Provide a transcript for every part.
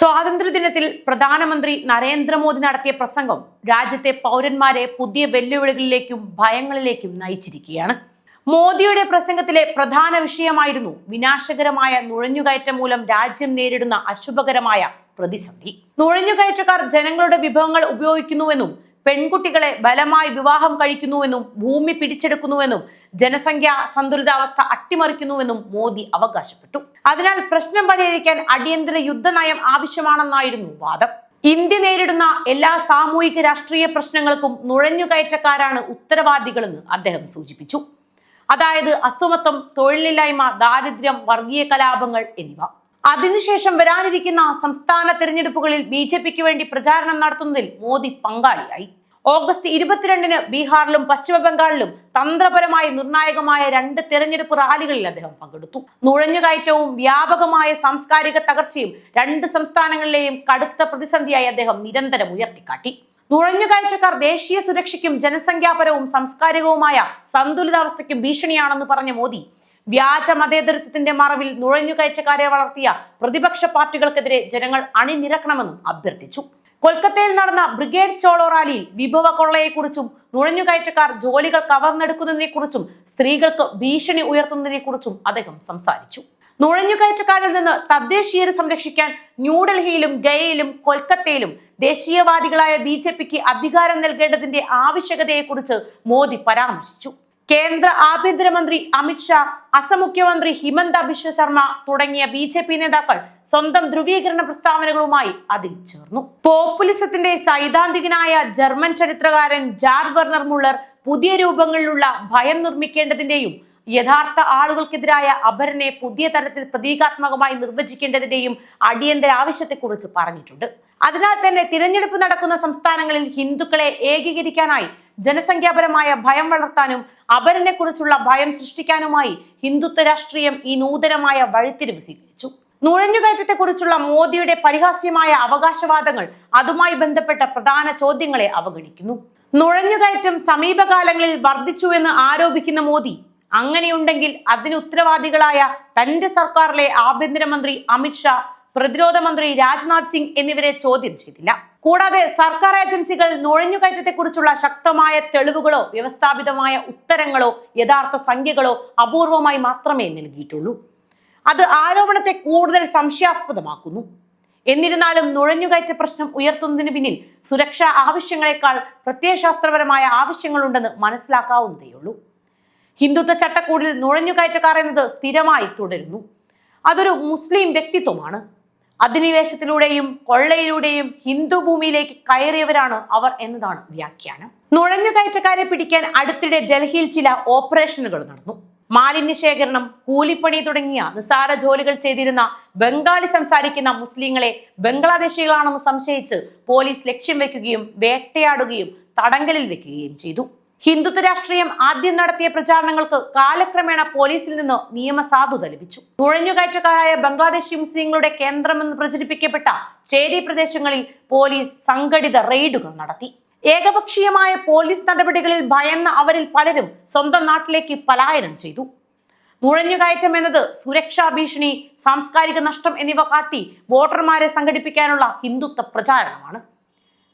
സ്വാതന്ത്ര്യദിനത്തിൽ പ്രധാനമന്ത്രി നരേന്ദ്രമോദി നടത്തിയ പ്രസംഗം രാജ്യത്തെ പൗരന്മാരെ പുതിയ വെല്ലുവിളികളിലേക്കും ഭയങ്ങളിലേക്കും നയിച്ചിരിക്കുകയാണ്. മോദിയുടെ പ്രസംഗത്തിലെ പ്രധാന വിഷയമായിരുന്നു വിനാശകരമായ നുഴഞ്ഞുകയറ്റം മൂലം രാജ്യം നേരിടുന്ന അശുഭകരമായ പ്രതിസന്ധി. നുഴഞ്ഞുകയറ്റക്കാർ ജനങ്ങളുടെ വിഭവങ്ങൾ ഉപയോഗിക്കുന്നുവെന്നും പെൺകുട്ടികളെ ബലമായി വിവാഹം കഴിക്കുന്നുവെന്നും ഭൂമി പിടിച്ചെടുക്കുന്നുവെന്നും ജനസംഖ്യാ സന്തുലിതാവസ്ഥ അട്ടിമറിക്കുന്നുവെന്നും മോദി അവകാശപ്പെട്ടു. അതിനാൽ പ്രശ്നം പരിഹരിക്കാൻ അടിയന്തര യുദ്ധനയം ആവശ്യമാണെന്നായിരുന്നു വാദം. ഇന്ത്യ നേരിടുന്ന എല്ലാ സാമൂഹിക രാഷ്ട്രീയ പ്രശ്നങ്ങൾക്കും നുഴഞ്ഞുകയറ്റക്കാരാണ് ഉത്തരവാദികളെന്ന് അദ്ദേഹം സൂചിപ്പിച്ചു. അതായത് അസമത്വം തൊഴിലില്ലായ്മ ദാരിദ്ര്യം വർഗീയ കലാപങ്ങൾ എന്നിവ. അതിനുശേഷം വരാനിരിക്കുന്ന സംസ്ഥാന തെരഞ്ഞെടുപ്പുകളിൽ ബി ജെ പിക്ക് വേണ്ടി പ്രചാരണം നടത്തുന്നതിൽ മോദി പങ്കാളിയായി. ഓഗസ്റ്റ് ഇരുപത്തിരണ്ടിന് ബീഹാറിലും പശ്ചിമ ബംഗാളിലും തന്ത്രപരമായി നിർണായകമായ രണ്ട് തെരഞ്ഞെടുപ്പ് റാലികളിൽ അദ്ദേഹം പങ്കെടുത്തു. നുഴഞ്ഞുകയറ്റവും വ്യാപകമായ സാംസ്കാരിക തകർച്ചയും രണ്ട് സംസ്ഥാനങ്ങളിലെയും കടുത്ത പ്രതിസന്ധിയായി അദ്ദേഹം നിരന്തരം ഉയർത്തിക്കാട്ടി. നുഴഞ്ഞുകയറ്റക്കാർ ദേശീയ സുരക്ഷയ്ക്കും ജനസംഖ്യാപരവും സാംസ്കാരികവുമായ സന്തുലിതാവസ്ഥയ്ക്കും ഭീഷണിയാണെന്ന് പറഞ്ഞ മോദി വ്യാജ മതേതരത്വത്തിന്റെ മറവിൽ നുഴഞ്ഞുകയറ്റക്കാരെ വളർത്തിയ പ്രതിപക്ഷ പാർട്ടികൾക്കെതിരെ ജനങ്ങൾ അണിനിരക്കണമെന്നും അഭ്യർത്ഥിച്ചു. കൊൽക്കത്തയിൽ നടന്ന ബ്രിഗേഡ് ചോളോ റാലിയിൽ വിഭവ കൊള്ളയെക്കുറിച്ചും നുഴഞ്ഞുകയറ്റക്കാർ ജോലികൾ കവർന്നെടുക്കുന്നതിനെക്കുറിച്ചും സ്ത്രീകൾക്ക് ഭീഷണി ഉയർത്തുന്നതിനെക്കുറിച്ചും അദ്ദേഹം സംസാരിച്ചു. നുഴഞ്ഞുകയറ്റക്കാരിൽ നിന്ന് തദ്ദേശീയരെ സംരക്ഷിക്കാൻ ന്യൂഡൽഹിയിലും ഗയയിലും കൊൽക്കത്തയിലും ദേശീയവാദികളായ ബി ജെ പിക്ക് അധികാരം നൽകേണ്ടതിന്റെ ആവശ്യകതയെക്കുറിച്ച് മോദി പരാമർശിച്ചു. കേന്ദ്ര ആഭ്യന്തരമന്ത്രി അമിത്ഷാ അസം മുഖ്യമന്ത്രി ഹിമന്ത ബിശ്വ ശർമ്മ തുടങ്ങിയ ബി ജെ പി നേതാക്കൾ സ്വന്തം ധ്രുവീകരണ പ്രസ്താവനകളുമായി അതിൽ ചേർന്നു. പോപ്പുലിസത്തിന്റെ സൈദ്ധാന്തികനായ ജർമ്മൻ ചരിത്രകാരൻ ജാർ വെർണർ മുള്ളർ പുതിയ രൂപങ്ങളിലുള്ള ഭയം നിർമ്മിക്കേണ്ടതിന്റെയും യഥാർത്ഥ ആളുകൾക്കെതിരായ അപരനെ പുതിയ തരത്തിൽ പ്രതീകാത്മകമായി നിർവചിക്കേണ്ടതിന്റെയും അടിയന്തര ആവശ്യത്തെക്കുറിച്ച് പറഞ്ഞിട്ടുണ്ട്. അതിനാൽ തന്നെ തിരഞ്ഞെടുപ്പ് നടക്കുന്ന സംസ്ഥാനങ്ങളിൽ ഹിന്ദുക്കളെ ഏകീകരിക്കാനായി ജനസംഖ്യാപരമായ ഭയം വളർത്താനും അപരനെ കുറിച്ചുള്ള ഭയം സൃഷ്ടിക്കാനുമായി ഹിന്ദുത്വ രാഷ്ട്രീയം ഈ നൂതനമായ വഴിത്തിരിവ് സ്വീകരിച്ചു. നുഴഞ്ഞുകയറ്റത്തെക്കുറിച്ചുള്ള മോദിയുടെ പരിഹാസ്യമായ അവകാശവാദങ്ങൾ അതുമായി ബന്ധപ്പെട്ട പ്രധാന ചോദ്യങ്ങളെ അവഗണിക്കുന്നു. നുഴഞ്ഞുകയറ്റം സമീപകാലങ്ങളിൽ വർദ്ധിച്ചുവെന്ന് ആരോപിക്കുന്ന മോദി അങ്ങനെയുണ്ടെങ്കിൽ അതിന് ഉത്തരവാദികളായ തന്റെ സർക്കാരിലെ ആഭ്യന്തരമന്ത്രി അമിത്ഷാ പ്രതിരോധ മന്ത്രി രാജ്നാഥ് സിംഗ് എന്നിവരെ ചോദ്യം ചെയ്തില്ല. കൂടാതെ സർക്കാർ ഏജൻസികൾ നുഴഞ്ഞുകയറ്റത്തെക്കുറിച്ചുള്ള ശക്തമായ തെളിവുകളോ വ്യവസ്ഥാപിതമായ ഉത്തരങ്ങളോ യഥാർത്ഥ സംഖ്യകളോ അപൂർവമായി മാത്രമേ നൽകിയിട്ടുള്ളൂ. അത് ആരോപണത്തെ കൂടുതൽ സംശയാസ്പദമാക്കുന്നു. എന്നിരുന്നാലും നുഴഞ്ഞുകയറ്റ പ്രശ്നം ഉയർത്തുന്നതിന് പിന്നിൽ സുരക്ഷാ ആവശ്യങ്ങളെക്കാൾ പ്രത്യയശാസ്ത്രപരമായ ആവശ്യങ്ങളുണ്ടെന്ന് മനസ്സിലാക്കാവുന്നതേയുള്ളൂ. ഹിന്ദുത്വ ചട്ടക്കൂടിൽ നുഴഞ്ഞുകയറ്റക്കാർ എന്നത് സ്ഥിരമായി തുടരുന്നു. അതൊരു മുസ്ലിം വ്യക്തിത്വമാണ്. അധിനിവേശത്തിലൂടെയും കൊള്ളയിലൂടെയും ഹിന്ദു ഭൂമിയിലേക്ക് കയറിയവരാണ് അവർ എന്നതാണ് വ്യാഖ്യാനം. നുഴഞ്ഞുകയറ്റക്കാരെ പിടിക്കാൻ അടുത്തിടെ ഡൽഹിയിൽ ചില ഓപ്പറേഷനുകൾ നടന്നു. മാലിന്യ ശേഖരണം കൂലിപ്പണി തുടങ്ങിയ നിസാര ജോലികൾ ചെയ്തിരുന്ന ബംഗാളി സംസാരിക്കുന്ന മുസ്ലിങ്ങളെ ബംഗ്ലാദേശികളാണെന്ന് സംശയിച്ച് പോലീസ് ലക്ഷ്യം വെക്കുകയും വേട്ടയാടുകയും തടങ്കലിൽ വെക്കുകയും ചെയ്തു. ഹിന്ദുത്വ രാഷ്ട്രീയം ആദ്യം നടത്തിയ പ്രചാരണങ്ങൾക്ക് കാലക്രമേണ പോലീസിൽ നിന്ന് നിയമസാധുത ലഭിച്ചു. നുഴഞ്ഞുകയറ്റക്കാരായ ബംഗ്ലാദേശി മുസ്ലിങ്ങളുടെ കേന്ദ്രമെന്ന് പ്രചരിപ്പിക്കപ്പെട്ട ചേരി പ്രദേശങ്ങളിൽ പോലീസ് സംഘടിത റെയ്ഡുകൾ നടത്തി. ഏകപക്ഷീയമായ പോലീസ് നടപടികളിൽ ഭയന്ന അവരിൽ പലരും സ്വന്തം നാട്ടിലേക്ക് പലായനം ചെയ്തു. നുഴഞ്ഞുകയറ്റം എന്നത് സുരക്ഷാ ഭീഷണി സാംസ്കാരിക നഷ്ടം എന്നിവ കാട്ടി വോട്ടർമാരെ സംഘടിപ്പിക്കാനുള്ള ഹിന്ദുത്വ പ്രചാരണമാണ്.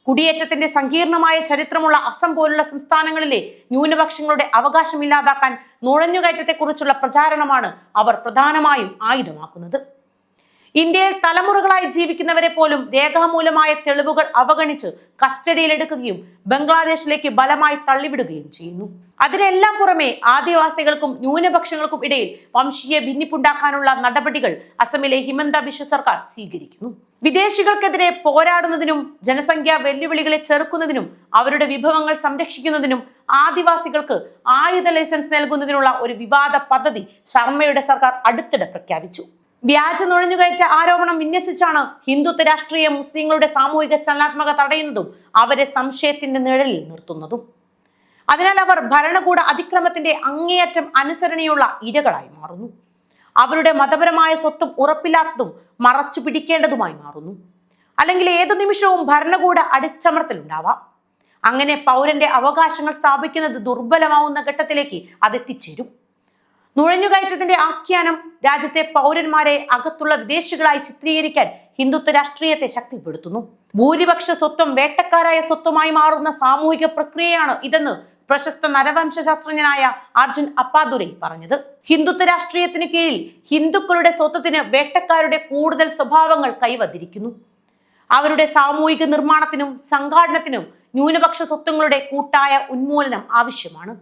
കുടിയേറ്റത്തിന്റെ സങ്കീർണമായ ചരിത്രമുള്ള അസം പോലുള്ള സംസ്ഥാനങ്ങളിലെ ന്യൂനപക്ഷങ്ങളുടെ അവകാശം ഇല്ലാതാക്കാൻ നുഴഞ്ഞുകയറ്റത്തെക്കുറിച്ചുള്ള പ്രചാരണമാണ് അവർ പ്രധാനമായും ആയുധമാക്കുന്നത്. ഇന്ത്യയിൽ തലമുറകളായി ജീവിക്കുന്നവരെ പോലും രേഖാമൂലമായ തെളിവുകൾ അവഗണിച്ച് കസ്റ്റഡിയിലെടുക്കുകയും ബംഗ്ലാദേശിലേക്ക് ബലമായി തള്ളിവിടുകയും ചെയ്യുന്നു. അതിനെല്ലാം പുറമെ ആദിവാസികൾക്കും ന്യൂനപക്ഷങ്ങൾക്കും ഇടയിൽ വംശീയ ഭിന്നിപ്പുണ്ടാക്കാനുള്ള നടപടികൾ അസമിലെ ഹിമന്ത ബിശ്വ സർക്കാർ സ്വീകരിക്കുന്നു. വിദേശികൾക്കെതിരെ പോരാടുന്നതിനും ജനസംഖ്യാ വെല്ലുവിളികളെ ചെറുക്കുന്നതിനും അവരുടെ വിഭവങ്ങൾ സംരക്ഷിക്കുന്നതിനും ആദിവാസികൾക്ക് ആയുധ ലൈസൻസ് നൽകുന്നതിനുള്ള ഒരു വിവാദ പദ്ധതി ശർമ്മയുടെ സർക്കാർ അടുത്തിടെ പ്രഖ്യാപിച്ചു. വ്യാജ നുഴഞ്ഞുകയറ്റ ആരോപണം വിന്യസിച്ചാണ് ഹിന്ദുത്വ രാഷ്ട്രീയ മുസ്ലിങ്ങളുടെ സാമൂഹിക ചലനാത്മക തടയുന്നതും അവരെ സംശയത്തിന്റെ നിഴലിൽ നിർത്തുന്നതും. അതിനാൽ അവർ ഭരണകൂട അതിക്രമത്തിന്റെ അങ്ങേയറ്റം അനുസരണയുള്ള ഇരകളായി മാറുന്നു. അവരുടെ മതപരമായ സ്വത്തും ഉറപ്പില്ലാത്തതും മറച്ചു പിടിക്കേണ്ടതുമായി മാറുന്നു. അല്ലെങ്കിൽ ഏതു നിമിഷവും ഭരണകൂട അടിച്ചമർത്തലുണ്ടാവാം അങ്ങനെ പൗരന്റെ അവകാശങ്ങൾ സ്ഥാപിക്കുന്നത് ദുർബലമാവുന്ന ഘട്ടത്തിലേക്ക് അതെത്തിച്ചേരും. നുഴഞ്ഞുകയറ്റത്തിന്റെ ആഖ്യാനം രാജ്യത്തെ പൗരന്മാരെ അകത്തുള്ള വിദേശികളായി ചിത്രീകരിക്കാൻ ഹിന്ദുത്വ രാഷ്ട്രീയത്തെ ശക്തിപ്പെടുത്തുന്നു. ഭൂരിപക്ഷ സ്വത്വം വേട്ടക്കാരായ സ്വത്വമായി മാറുന്ന സാമൂഹിക പ്രക്രിയയാണ് ഇതെന്ന് പ്രശസ്ത നരവംശ ശാസ്ത്രജ്ഞനായ അർജുൻ അപ്പാദുരൈ പറഞ്ഞത്. ഹിന്ദുത്വ രാഷ്ട്രീയത്തിന് കീഴിൽ ഹിന്ദുക്കളുടെ സ്വത്വത്തിന് വേട്ടക്കാരുടെ കൂടുതൽ സ്വഭാവങ്ങൾ കൈവന്നിരിക്കുന്നു. അവരുടെ സാമൂഹിക നിർമ്മാണത്തിനും സംഘാടനത്തിനും ന്യൂനപക്ഷ സ്വത്വങ്ങളുടെ കൂട്ടായ ഉന്മൂലനം ആവശ്യമാണ്.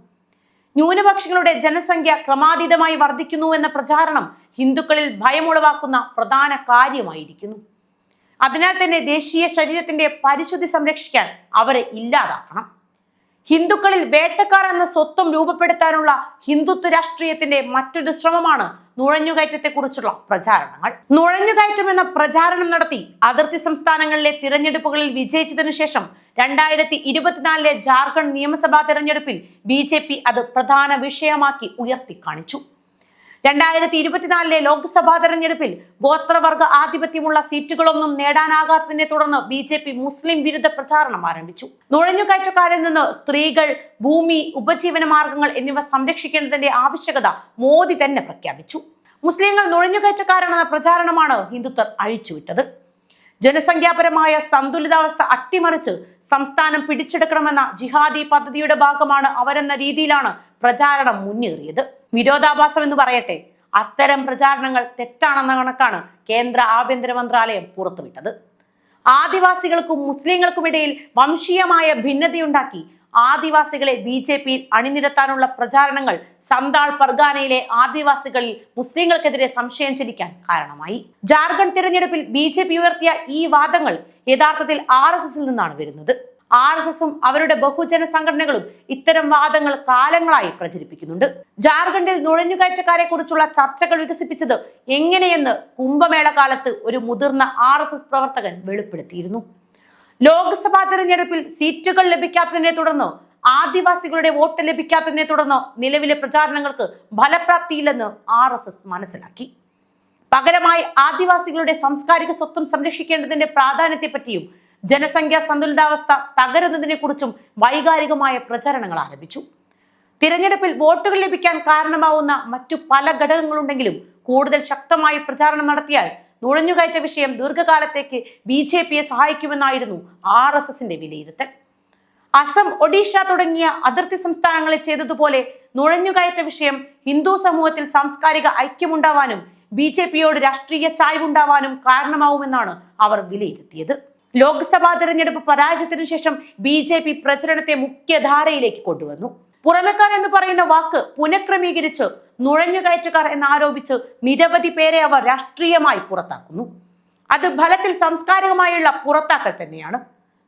ന്യൂനപക്ഷങ്ങളുടെ ജനസംഖ്യ ക്രമാതീതമായി വർദ്ധിക്കുന്നു എന്ന പ്രചാരണം ഹിന്ദുക്കളിൽ ഭയമുളവാക്കുന്ന പ്രധാന കാര്യമായിരിക്കുന്നു. അതിനാൽ തന്നെ ദേശീയ ശരീരത്തിന്റെ പരിശുദ്ധി സംരക്ഷിക്കാൻ അവരെ ഇല്ലാതാക്കണം. ഹിന്ദുക്കളിൽ വേട്ടക്കാർ എന്ന സ്വത്വം രൂപപ്പെടുത്താനുള്ള ഹിന്ദുത്വ രാഷ്ട്രീയത്തിന്റെ മറ്റൊരു ശ്രമമാണ് നുഴഞ്ഞുകയറ്റത്തെക്കുറിച്ചുള്ള പ്രചാരണങ്ങൾ. നുഴഞ്ഞുകയറ്റം എന്ന പ്രചാരണം നടത്തി അതിർത്തി സംസ്ഥാനങ്ങളിലെ തിരഞ്ഞെടുപ്പുകളിൽ വിജയിച്ചതിനു ശേഷം രണ്ടായിരത്തി ഇരുപത്തിനാലിലെ ജാർഖണ്ഡ് നിയമസഭാ തെരഞ്ഞെടുപ്പിൽ ബി അത് പ്രധാന വിഷയമാക്കി ഉയർത്തി കാണിച്ചു രണ്ടായിരത്തി ഇരുപത്തിനാലിലെ ലോക്സഭാ തെരഞ്ഞെടുപ്പിൽ ഗോത്രവർഗ ആധിപത്യമുള്ള സീറ്റുകളൊന്നും നേടാനാകാത്തതിനെ തുടർന്ന് ബി ജെ പി മുസ്ലിം വിരുദ്ധ പ്രചാരണം ആരംഭിച്ചു. നുഴഞ്ഞുകയറ്റക്കാരിൽ നിന്ന് സ്ത്രീകൾ ഭൂമി ഉപജീവന മാർഗങ്ങൾ എന്നിവ സംരക്ഷിക്കേണ്ടതിന്റെ ആവശ്യകത മോദി തന്നെ പ്രഖ്യാപിച്ചു. മുസ്ലിങ്ങൾ നുഴഞ്ഞുകയറ്റക്കാരാണെന്ന പ്രചാരണമാണ് ഹിന്ദുത്വർ അഴിച്ചുവിട്ടത്. ജനസംഖ്യാപരമായ സന്തുലിതാവസ്ഥ അട്ടിമറിച്ച് സംസ്ഥാനം പിടിച്ചെടുക്കണമെന്ന ജിഹാദി പദ്ധതിയുടെ ഭാഗമാണ് അവരെന്ന രീതിയിലാണ് പ്രചാരണം മുന്നേറിയത്. വിരോധാഭാസം എന്ന് പറയട്ടെ അത്തരം പ്രചാരണങ്ങൾ തെറ്റാണെന്ന കണക്കാണ് കേന്ദ്ര ആഭ്യന്തര മന്ത്രാലയം പുറത്തുവിട്ടത്. ആദിവാസികൾക്കും മുസ്ലിങ്ങൾക്കുമിടയിൽ വംശീയമായ ഭിന്നതയുണ്ടാക്കി ആദിവാസികളെ ബി ജെ പിയിൽ അണിനിരത്താനുള്ള പ്രചാരണങ്ങൾ സന്താൾ പർഗാനയിലെ ആദിവാസികളിൽ മുസ്ലിങ്ങൾക്കെതിരെ സംശയം ചെലിക്കാൻ കാരണമായി. ജാർഖണ്ഡ് തിരഞ്ഞെടുപ്പിൽ ബി ജെ പി ഉയർത്തിയ ഈ വാദങ്ങൾ യഥാർത്ഥത്തിൽ ആർ എസ് എസിൽ നിന്നാണ് വരുന്നത്. ആർ എസ് എസും അവരുടെ ബഹുജന സംഘടനകളും ഇത്തരം വാദങ്ങൾ കാലങ്ങളായി പ്രചരിപ്പിക്കുന്നുണ്ട്. ജാർഖണ്ഡിൽ നുഴഞ്ഞുകയറ്റക്കാരെ കുറിച്ചുള്ള ചർച്ചകൾ വികസിപ്പിച്ചത് എങ്ങനെയെന്ന് കുംഭമേള കാലത്ത് ഒരു മുതിർന്ന ആർ പ്രവർത്തകൻ വെളിപ്പെടുത്തിയിരുന്നു. ലോക്സഭാ തെരഞ്ഞെടുപ്പിൽ സീറ്റുകൾ ലഭിക്കാത്തതിനെ തുടർന്ന് ആദിവാസികളുടെ വോട്ട് ലഭിക്കാത്തതിനെ തുടർന്ന് നിലവിലെ പ്രചാരണങ്ങൾക്ക് ഫലപ്രാപ്തിയില്ലെന്ന് ആർ എസ് എസ് മനസ്സിലാക്കി. പകരമായി ആദിവാസികളുടെ സാംസ്കാരിക സ്വത്വം സംരക്ഷിക്കേണ്ടതിന്റെ പ്രാധാന്യത്തെപ്പറ്റിയും ജനസംഖ്യാ സന്തുലിതാവസ്ഥ തകരുന്നതിനെ കുറിച്ചും വൈകാരികമായ പ്രചരണങ്ങൾ ആരംഭിച്ചു. തിരഞ്ഞെടുപ്പിൽ വോട്ടുകൾ ലഭിക്കാൻ കാരണമാവുന്ന മറ്റു പല ഘടകങ്ങളുണ്ടെങ്കിലും കൂടുതൽ ശക്തമായി പ്രചാരണം നടത്തിയാൽ നുഴഞ്ഞുകയറ്റ വിഷയം ദീർഘകാലത്തേക്ക് ബി ജെ പിയെ സഹായിക്കുമെന്നായിരുന്നു ആർ എസ് എസിന്റെ വിലയിരുത്തൽ. അസം ഒഡീഷ തുടങ്ങിയ അതിർത്തി സംസ്ഥാനങ്ങളിൽ ചെയ്തതുപോലെ നുഴഞ്ഞുകയറ്റ വിഷയം ഹിന്ദു സമൂഹത്തിൽ സാംസ്കാരിക ഐക്യമുണ്ടാവാനും ബി ജെ പിയോട് രാഷ്ട്രീയ ചായ്വുണ്ടാവാനും കാരണമാവുമെന്നാണ് അവർ വിലയിരുത്തിയത്. ലോക്സഭാ തെരഞ്ഞെടുപ്പ് പരാജയത്തിനു ശേഷം ബി ജെ പി പ്രചരണത്തെ മുഖ്യധാരയിലേക്ക് കൊണ്ടുവന്നു. പുറമെക്കാർ എന്ന് പറയുന്ന വാക്ക് പുനഃക്രമീകരിച്ച് നുഴഞ്ഞുകയറ്റക്കാർ എന്നാരോപിച്ച് നിരവധി പേരെ അവർ രാഷ്ട്രീയമായി പുറത്താക്കുന്നു. അത് ഫലത്തിൽ സാംസ്കാരികമായുള്ള പുറത്താക്കൽ തന്നെയാണ്.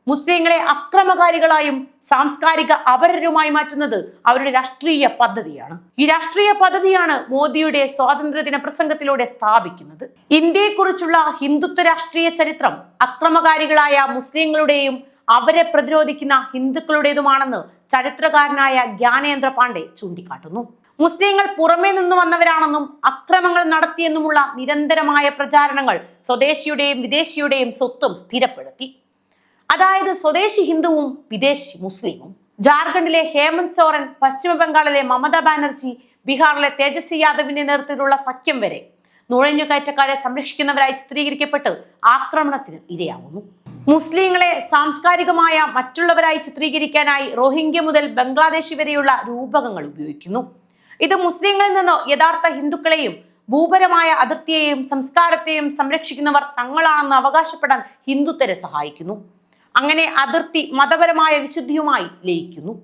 മുസ്ലിങ്ങളെ അക്രമകാരികളായും സാംസ്കാരിക അപരരുമായി മാറ്റുന്നത് അവരുടെ രാഷ്ട്രീയ പദ്ധതിയാണ്. ഈ രാഷ്ട്രീയ പദ്ധതിയാണ് മോദിയുടെ സ്വാതന്ത്ര്യദിന പ്രസംഗത്തിലൂടെ സ്ഥാപിക്കുന്നത്. ഇന്ത്യയെക്കുറിച്ചുള്ള ഹിന്ദുത്വ രാഷ്ട്രീയ ചരിത്രം അക്രമകാരികളായ മുസ്ലിങ്ങളുടെയും അവരെ പ്രതിരോധിക്കുന്ന ഹിന്ദുക്കളുടേതുമാണെന്ന് ചരിത്രകാരനായ ജ്ഞാനേന്ദ്ര പാണ്ഡെ ചൂണ്ടിക്കാട്ടുന്നു. മുസ്ലിങ്ങൾ പുറമേ നിന്ന് വന്നവരാണെന്നും അക്രമങ്ങൾ നടത്തിയെന്നുമുള്ള നിരന്തരമായ പ്രചാരണങ്ങൾ സ്വദേശിയുടെയും വിദേശിയുടെയും സ്വത്തും സ്ഥിരപ്പെടുത്തി. അതായത് സ്വദേശി ഹിന്ദുവും വിദേശി മുസ്ലിമും. ജാർഖണ്ഡിലെ ഹേമന്ത് സോറൻ പശ്ചിമ ബംഗാളിലെ മമതാ ബാനർജി ബീഹാറിലെ തേജസ്വി യാദവിന്റെ നേതൃത്വത്തിലുള്ള സഖ്യം വരെ. നുഴഞ്ഞുകയറ്റക്കാരെ സംരക്ഷിക്കുന്നവരായി ചിത്രീകരിക്കപ്പെട്ട് ആക്രമണത്തിന് ഇരയാവുന്നു. മുസ്ലിങ്ങളെ സാംസ്കാരികമായ മറ്റുള്ളവരായി ചിത്രീകരിക്കാനായി റോഹിംഗ്യ മുതൽ ബംഗ്ലാദേശ് വരെയുള്ള രൂപകങ്ങൾ ഉപയോഗിക്കുന്നു. ഇത് മുസ്ലിങ്ങളിൽ നിന്ന് യഥാർത്ഥ ഹിന്ദുക്കളെയും ഭൂപരമായ അതിർത്തിയെയും സംസ്കാരത്തെയും സംരക്ഷിക്കുന്നവർ തങ്ങളാണെന്ന് അവകാശപ്പെടാൻ ഹിന്ദുത്വരെ സഹായിക്കുന്നു. അങ്ങനെ അതിർത്തി മതപരമായ വിശുദ്ധിയുമായി ലയിക്കുന്നു.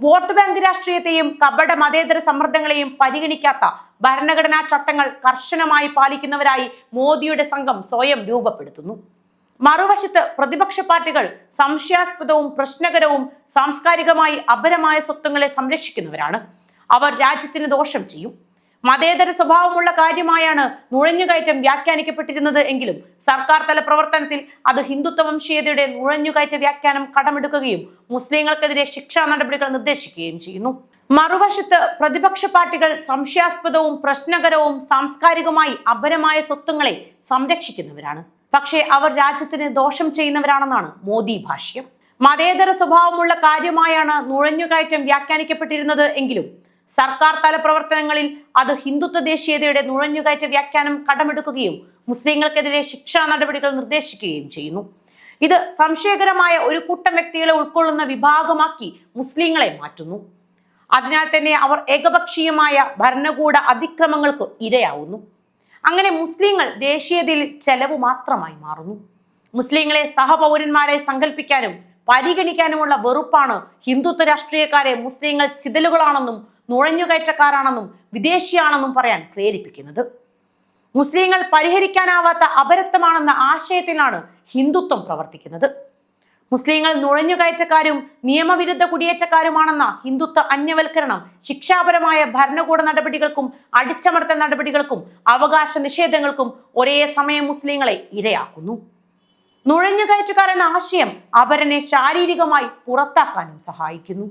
വോട്ട് ബാങ്ക് രാഷ്ട്രീയത്തെയും കപട മതേതര സമ്മർദ്ദങ്ങളെയും പരിഗണിക്കാത്ത ഭരണഘടനാ ചട്ടങ്ങൾ കർശനമായി പാലിക്കുന്നവരായി മോദിയുടെ സംഘം സ്വയം രൂപപ്പെടുത്തുന്നു. മറുവശത്ത് പ്രതിപക്ഷ പാർട്ടികൾ സംശയാസ്പദവും പ്രശ്നകരവും സാംസ്കാരികമായി അപരമായ സ്വത്വങ്ങളെ സംരക്ഷിക്കുന്നവരാണ്. അവർ രാജ്യത്തിന് ദോഷം ചെയ്യും. മതേതര സ്വഭാവമുള്ള കാര്യമായാണ് നുഴഞ്ഞുകയറ്റം വ്യാഖ്യാനിക്കപ്പെട്ടിരുന്നത് എങ്കിലും സർക്കാർ തല പ്രവർത്തനത്തിൽ അത് ഹിന്ദുത്വ വംശീയതയുടെ നുഴഞ്ഞുകയറ്റ വ്യാഖ്യാനം കടമെടുക്കുകയും മുസ്ലിങ്ങൾക്കെതിരെ ശിക്ഷാ നടപടികൾ നിർദ്ദേശിക്കുകയും ചെയ്യുന്നു. മറുവശത്ത് പ്രതിപക്ഷ പാർട്ടികൾ സംശയാസ്പദവും പ്രശ്നകരവും സാംസ്കാരികമായി അപരമായ സ്വത്വങ്ങളെ സംരക്ഷിക്കുന്നവരാണ്. പക്ഷേ അവർ രാജ്യത്തിന് ദോഷം ചെയ്യുന്നവരാണെന്നാണ് മോദി ഭാഷ്യം. മതേതര സ്വഭാവമുള്ള കാര്യമായാണ് നുഴഞ്ഞുകയറ്റം വ്യാഖ്യാനിക്കപ്പെട്ടിരുന്നത് എങ്കിലും സർക്കാർ തല പ്രവർത്തനങ്ങളിൽ അത് ഹിന്ദുത്വ ദേശീയതയുടെ നുഴഞ്ഞുകയറ്റ വ്യാഖ്യാനം കടമെടുക്കുകയും മുസ്ലിങ്ങൾക്കെതിരെ ശിക്ഷാ നടപടികൾ നിർദ്ദേശിക്കുകയും ചെയ്യുന്നു. ഇത് സംശയകരമായ ഒരു കൂട്ടം വ്യക്തികളെ ഉൾക്കൊള്ളുന്ന വിഭാഗമാക്കി മുസ്ലിങ്ങളെ മാറ്റുന്നു. അതിനാൽ തന്നെ അവർ ഏകപക്ഷീയമായ ഭരണകൂട അതിക്രമങ്ങൾക്ക് ഇരയാവുന്നു. അങ്ങനെ മുസ്ലിങ്ങൾ ദേശീയതയിൽ ചെലവ് മാത്രമായി മാറുന്നു. മുസ്ലിങ്ങളെ സഹപൗരന്മാരെ സങ്കല്പിക്കാനും പരിഗണിക്കാനുമുള്ള വെറുപ്പാണ് ഹിന്ദുത്വ രാഷ്ട്രീയക്കാരെ മുസ്ലിങ്ങൾ ചിതലുകളാണെന്നും നുഴഞ്ഞുകയറ്റക്കാരാണെന്നും വിദേശിയാണെന്നും പറയാൻ പ്രേരിപ്പിക്കുന്നത്. മുസ്ലിങ്ങൾ പരിഹരിക്കാനാവാത്ത അപരത്വമാണെന്ന ആശയത്തിലാണ് ഹിന്ദുത്വം പ്രവർത്തിക്കുന്നത്. മുസ്ലിങ്ങൾ നുഴഞ്ഞുകയറ്റക്കാരും നിയമവിരുദ്ധ കുടിയേറ്റക്കാരുമാണെന്ന ഹിന്ദുത്വ അന്യവൽക്കരണം ശിക്ഷാപരമായ ഭരണകൂട നടപടികൾക്കും അടിച്ചമർത്തൽ നടപടികൾക്കും അവകാശ നിഷേധങ്ങൾക്കും ഒരേ സമയം മുസ്ലിങ്ങളെ ഇരയാക്കുന്നു. നുഴഞ്ഞുകയറ്റക്കാർ എന്ന ആശയം അവരനെ ശാരീരികമായി പുറത്താക്കാനും സഹായിക്കുന്നു.